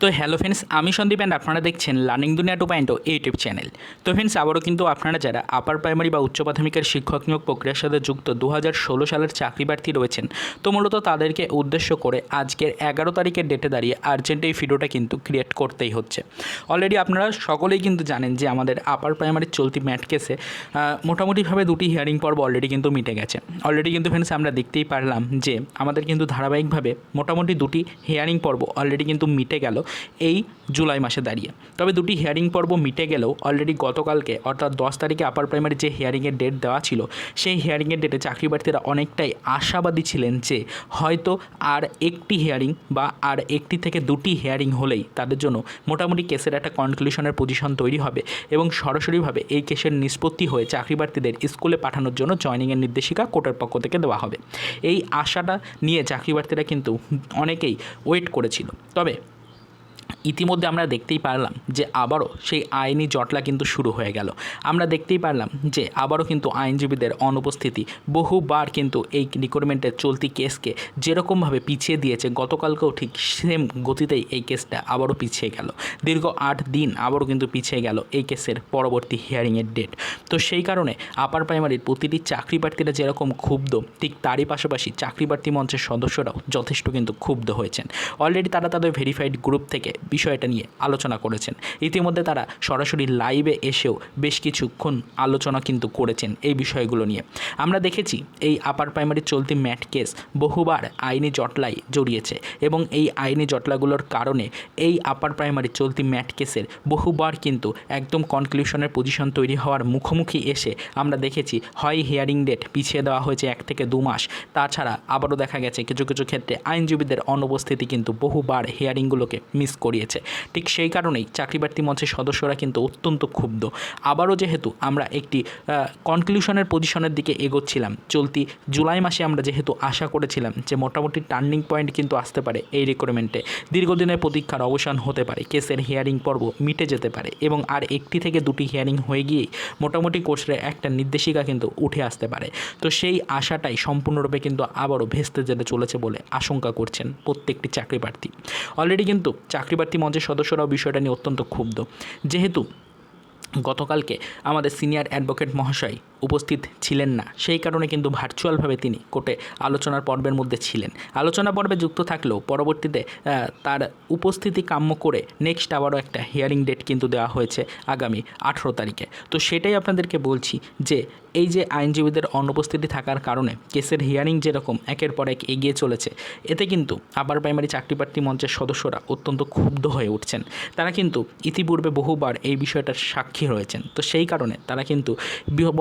তো hello friends আমি Sandeep and আপনারা দেখছেন learning Duniya two point YouTube channel তো ফ্রেন্ডস আবারও কিন্তু আপনারা যারা আপার প্রাইমারি বা উচ্চ প্রাথমিকের শিক্ষক নিয়োগ প্রক্রিয়ার সাথে যুক্ত দু সালের চাকরি প্রার্থী রয়েছেন, তো মূলত তাদেরকে উদ্দেশ্য করে আজকের এগারো তারিখের ডেটে দাঁড়িয়ে আর্জেন্ট এই ভিডিওটা কিন্তু ক্রিয়েট করতেই হচ্ছে। অলরেডি আপনারা সকলেই কিন্তু জানেন যে আমাদের আপার প্রাইমারির চলতি ম্যাট কেসে মোটামুটিভাবে দুটি হিয়ারিং পর্ব অলরেডি কিন্তু মিটে গেছে। অলরেডি কিন্তু ফ্রেন্ডস আমরা দেখতেই পারলাম যে আমাদের কিন্তু ধারাবাহিকভাবে মোটামুটি দুটি হিয়ারিং পর্ব অলরেডি কিন্তু মিটে গেল। এই জুলাই মাসে দাঁড়িয়ে। তবে দুটি হিয়ারিং পর্ব মিটে গেলেও অলরেডি গতকালকে, অর্থাৎ দশ তারিখে আপার প্রাইমারি যে হিয়ারিংয়ের ডেট দেওয়া ছিল, সেই হিয়ারিংয়ের ডেটে চাকরি প্রার্থীরা অনেকটাই আশাবাদী ছিলেন যে হয়তো আর একটি হিয়ারিং বা আর একটি থেকে দুটি হিয়ারিং হলেই তাদের জন্য মোটামুটি কেসের একটা কনক্লুশনের পজিশন তৈরি হবে এবং সরাসরিভাবে এই কেসের নিষ্পত্তি হয়ে চাকরি প্রার্থীদের স্কুলে পাঠানোর জন্য জয়নিংয়ের নির্দেশিকা কোর্টের পক্ষ থেকে দেওয়া হবে। এই আশাটা নিয়ে চাকরি প্রার্থীরা কিন্তু অনেকেই ওয়েট করেছিল। তবে ইতিমধ্যে আমরা দেখতেই পারলাম যে আবারও সেই আইনি জটলা কিন্তু শুরু হয়ে গেল। আমরা দেখতেই পারলাম যে আবারও কিন্তু আইনজীবীদের অনুপস্থিতি বহুবার কিন্তু এই রিক্রুটমেন্টের চলতি কেসকে যেরকমভাবে পিছিয়ে দিয়েছে, গতকালকেও ঠিক সেম গতিতেই এই কেসটা আবারও পিছিয়ে গেল। দীর্ঘ আট দিন আবারও কিন্তু পিছিয়ে গেল এই কেসের পরবর্তী হিয়ারিংয়ের ডেট। তো সেই কারণে আপার প্রাইমারির প্রতিটি চাকরি প্রার্থীরা যেরকম ক্ষুব্ধ, ঠিক তারই পাশাপাশি চাকরি প্রার্থী মঞ্চের সদস্যরাও যথেষ্ট কিন্তু ক্ষুব্ধ হয়েছেন। অলরেডি তারা তাদের ভেরিফাইড গ্রুপ থেকে বিষয়টা নিয়ে আলোচনা করেছেন। ইতিমধ্যে তারা সরাসরি লাইভে এসেও বেশ কিছুক্ষণ আলোচনা কিন্তু করেছেন এই বিষয়গুলো নিয়ে। আমরা দেখেছি এই আপার প্রাইমারি চলতি ম্যাট কেস বহুবার আইনি জটলাই জড়িয়েছে এবং এই আইনি জটলাগুলোর কারণে এই আপার প্রাইমারি চলতি ম্যাট কেসের বহুবার কিন্তু একদম কনক্লুশনের পজিশন তৈরি হওয়ার মুখোমুখি এসে আমরা দেখেছি হয় হিয়ারিং ডেট পিছিয়ে দেওয়া হয়েছে এক থেকে দু মাস, তাছাড়া আবারও দেখা গেছে কিছু কিছু ক্ষেত্রে আইনজীবীদের অনুপস্থিতি কিন্তু বহুবার হিয়ারিংগুলোকে মিস করিয়েছে ঠিক সেই কারণেই চাকরিপ্রার্থী মঞ্চের সদস্যরা কিন্তু অত্যন্ত ক্ষুব্ধ। আবারও যেহেতু আমরা একটি কনক্লুশনের পজিশনের দিকে এগোচ্ছিলাম, চলতি জুলাই মাসে আমরা যেহেতু আশা করেছিলাম যে মোটামুটি টার্নিং পয়েন্ট কিন্তু আসতে পারে এই রিক্রুটমেন্টে দীর্ঘদিনের প্রতীক্ষার অবসান হতে পারে কেসের হিয়ারিং পর্ব মিটে যেতে পারে এবং আর একটি থেকে দুটি হিয়ারিং হয়ে গিয়েই মোটামুটি কোর্সের একটা নির্দেশিকা কিন্তু উঠে আসতে পারে। তো সেই আশাটাই সম্পূর্ণরূপে কিন্তু আবারও ভেস্তে যেতে চলেছে বলে আশঙ্কা করছেন প্রত্যেকটি চাকরি প্রার্থী অলরেডি কিন্তু চাকরি প্রার্থী মঞ্চের সদস্যরাও বিষয়টা নিয়ে অত্যন্ত ক্ষুব্ধ। যেহেতু গতকালকে আমাদের সিনিয়র অ্যাডভোকেট মহাশয় উপস্থিত ছিলেন না। সেই কারণে কিন্তু ভার্চুয়ালভাবে তিনি কোর্টে আলোচনার পর্বের মধ্যে ছিলেন। আলোচনা পর্বে যুক্ত থাকলেও পরবর্তীতে তার উপস্থিতি কাম্য করে নেক্সট আবারও একটা হিয়ারিং ডেট কিন্তু দেওয়া হয়েছে আগামী আঠেরো তারিখে। তো সেটাই আপনাদেরকে বলছি যে, এই যে আইনজীবীদের অনুপস্থিতি থাকার কারণে কেসের হিয়ারিং যেরকম একের পর এক এগিয়ে চলেছে, এতে কিন্তু আপার প্রাইমারি চাকরি প্রার্থী মঞ্চের সদস্যরা অত্যন্ত ক্ষুব্ধ হয়ে উঠছেন। তারা কিন্তু ইতিপূর্বে বহুবার এই বিষয়টার সাক্ষী রয়েছেন। তো সেই কারণে তারা কিন্তু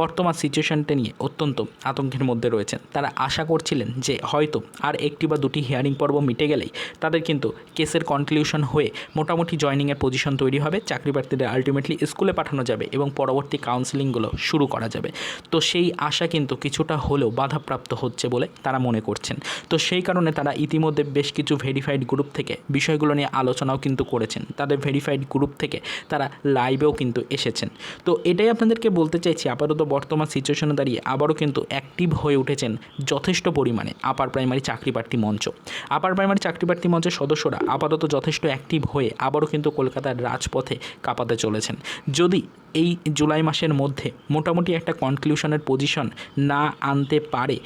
বর্তমান সিচুয়েশনটা নিয়ে অত্যন্ত আতঙ্কের মধ্যে রয়েছেন। তারা আশা করছিলেন যে হয়তো আর একটি বা দুটি হিয়ারিং পর্ব মিটে গেলেই তাদের কিন্তু কেসের কনক্লিউশন হয়ে মোটামুটি জয়নিংয়ের পজিশন তৈরি হবে। চাকরি প্রার্থীদের আলটিমেটলি স্কুলে পাঠানো যাবে এবং পরবর্তী কাউন্সিলিংগুলো শুরু করা যাবে। তো সেই আশা কিন্তু কিছুটা হলেও বাধাপ্রাপ্ত হচ্ছে বলে তারা মনে করছেন। তো সেই কারণে তারা ইতিমধ্যে বেশ কিছু ভেরিফাইড গ্রুপ থেকে বিষয়গুলো নিয়ে আলোচনাও কিন্তু করেছেন। তাদের ভেরিফাইড গ্রুপ থেকে তারা লাইভেও কিন্তু এসেছেন। তো এটাই আপনাদেরকে বলতে চাইছি আপাতত বর্তমান সিচুয়েশনে দাঁড়িয়ে আবারও কিন্তু অ্যাক্টিভ হয়ে উঠেছেন যথেষ্ট পরিমাণে আপার প্রাইমারি চাকরি প্রার্থী মঞ্চ। আপার প্রাইমারি চাকরি প্রার্থী মঞ্চের সদস্যরা আপাতত যথেষ্ট অ্যাক্টিভ হয়ে আবারও কিন্তু কলকাতার রাজপথে কাঁপাতে চলেছেন। যদি এই জুলাই মাসের মধ্যে মোটামুটি একটা কনক্লুশনের পজিশন না আনতে পারে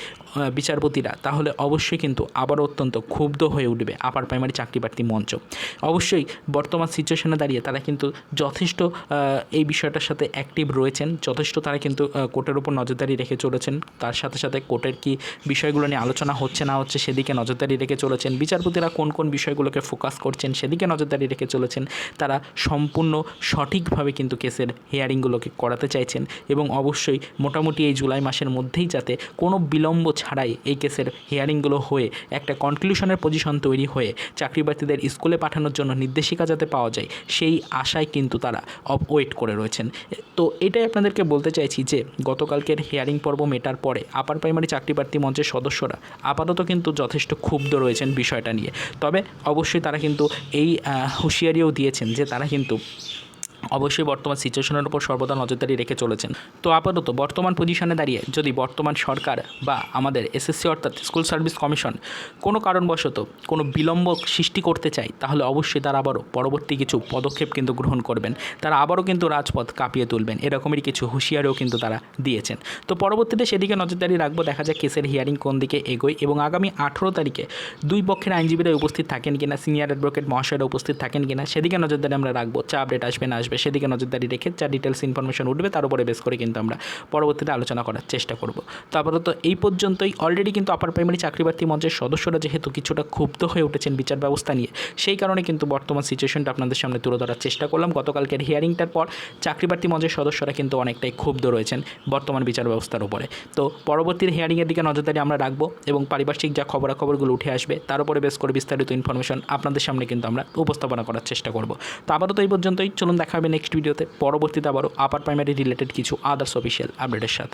বিচারপতিরা, তাহলে অবশ্যই কিন্তু আবার অত্যন্ত ক্ষুব্ধ হয়ে উঠবে আপার প্রাইমারি চাকরি প্রার্থী মঞ্চ। অবশ্যই বর্তমান সিচুয়েশনে দাঁড়িয়ে তারা কিন্তু যথেষ্ট এই বিষয়টার সাথে অ্যাক্টিভ রয়েছেন, যথেষ্ট তারা কিন্তু কোর্টের উপর নজরদারি রেখে চলেছেন, তার সাথে সাথে কোর্টের কি বিষয়গুলো নিয়ে আলোচনা হচ্ছে না হচ্ছে সেদিকে নজরদারি রেখে চলেছেন, বিচারপতিরা কোন কোন বিষয়গুলোকে ফোকাস করছেন সেদিকে নজরদারি রেখে চলেছেন, তারা সম্পূর্ণ সঠিকভাবে কিন্তু কেসের হিয়ারিংগুলোকে করাতে চাইছেন এবং অবশ্যই মোটামুটি এই জুলাই মাসের মধ্যেই যাতে কোনো বিলম্ব ছাড়াই এই কেসের হিয়ারিংগুলো হয়ে একটা কনক্লুশনের পজিশন তৈরি হয়ে চাকরি প্রার্থীদের স্কুলে পাঠানোর জন্য নির্দেশিকা যাতে পাওয়া যায়, সেই আশায় কিন্তু তারা ওয়েট করে রয়েছেন। তো এটাই আপনাদেরকে বলতে চাইছি যে, গতকালকের হিয়ারিং পর্ব মেটার পরে আপার প্রাইমারি চাকরি প্রার্থী মঞ্চের সদস্যরা আপাতত কিন্তু যথেষ্ট ক্ষুব্ধ রয়েছেন বিষয়টা নিয়ে। তবে অবশ্যই তারা কিন্তু এই হুঁশিয়ারিও দিয়েছেন যে তারা কিন্তু অবশ্যই বর্তমান সিচুয়েশনের উপর সর্বদা নজরদারি রেখে চলেছেন। তো আপাতত বর্তমান পজিশনে দাঁড়িয়ে যদি বর্তমান সরকার বা আমাদের এসএসসি অর্থাৎ স্কুল সার্ভিস কমিশন কোনো কারণবশত কোনো বিলম্ব সৃষ্টি করতে চায়, তাহলে অবশ্যই তারা আবারও পরবর্তী কিছু পদক্ষেপ কিন্তু গ্রহণ করবেন। তারা আবারও কিন্তু রাজপথ কাঁপিয়ে তুলবেন এরকমেরই কিছু হুঁশিয়ারিও কিন্তু তারা দিয়েছেন। তো পরবর্তীতে সেদিকে নজরদারি রাখব, দেখা যাক কেসের হিয়ারিং কোন দিকে এগোয় এবং আগামী আঠেরো তারিখে দুই পক্ষের আইনজীবীরা উপস্থিত থাকেন কিনা সিনিয়র অ্যাডভোকেট মহাশয়রা উপস্থিত থাকেন কিনা, সেদিকে নজরদারি আমরা রাখব যা আপডেট আসবে না সেদিকে নজরদারি রেখে যা ডিটেলস ইনফরমেশন উঠবে, তার উপরে বেস করে কিন্তু আমরা পরবর্তীতে আলোচনা করার চেষ্টা করব। তো আপাতত এই পর্যন্তই। অলরেডি কিন্তু আপার প্রাইমারি চাকরিপ্রার্থী মঞ্চের সদস্যরা যেহেতু কিছুটা ক্ষুব্ধ হয়ে উঠেছেন বিচার ব্যবস্থা নিয়ে, সেই কারণে কিন্তু বর্তমান সিচুয়েশনটা আপনাদের সামনে তুলে ধরার চেষ্টা করলাম। গতকালকের হিয়ারিংটার পর চাকরিপ্রার্থী মঞ্চের সদস্যরা কিন্তু অনেকটাই ক্ষুব্ধ রয়েছেন বর্তমান বিচার ব্যবস্থার উপরে। তো পরবর্তী হিয়ারিংয়ের দিকে নজরদারি আমরা রাখব এবং পারিপার্শ্বিক যা খবরাখবরগুলো উঠে আসবে, তার উপরে বেশ করে বিস্তারিত ইনফরমেশন আপনাদের সামনে কিন্তু আমরা উপস্থাপনা করার চেষ্টা করব। তো আপাতত এই পর্যন্তই। চলুন দেখা হবে নেক্সট ভিডিওতে পরবর্তীতে আবারও আপার প্রাইমারি রিলেটেড কিছু আদার্স অফিসিয়াল আপডেটের সাথে।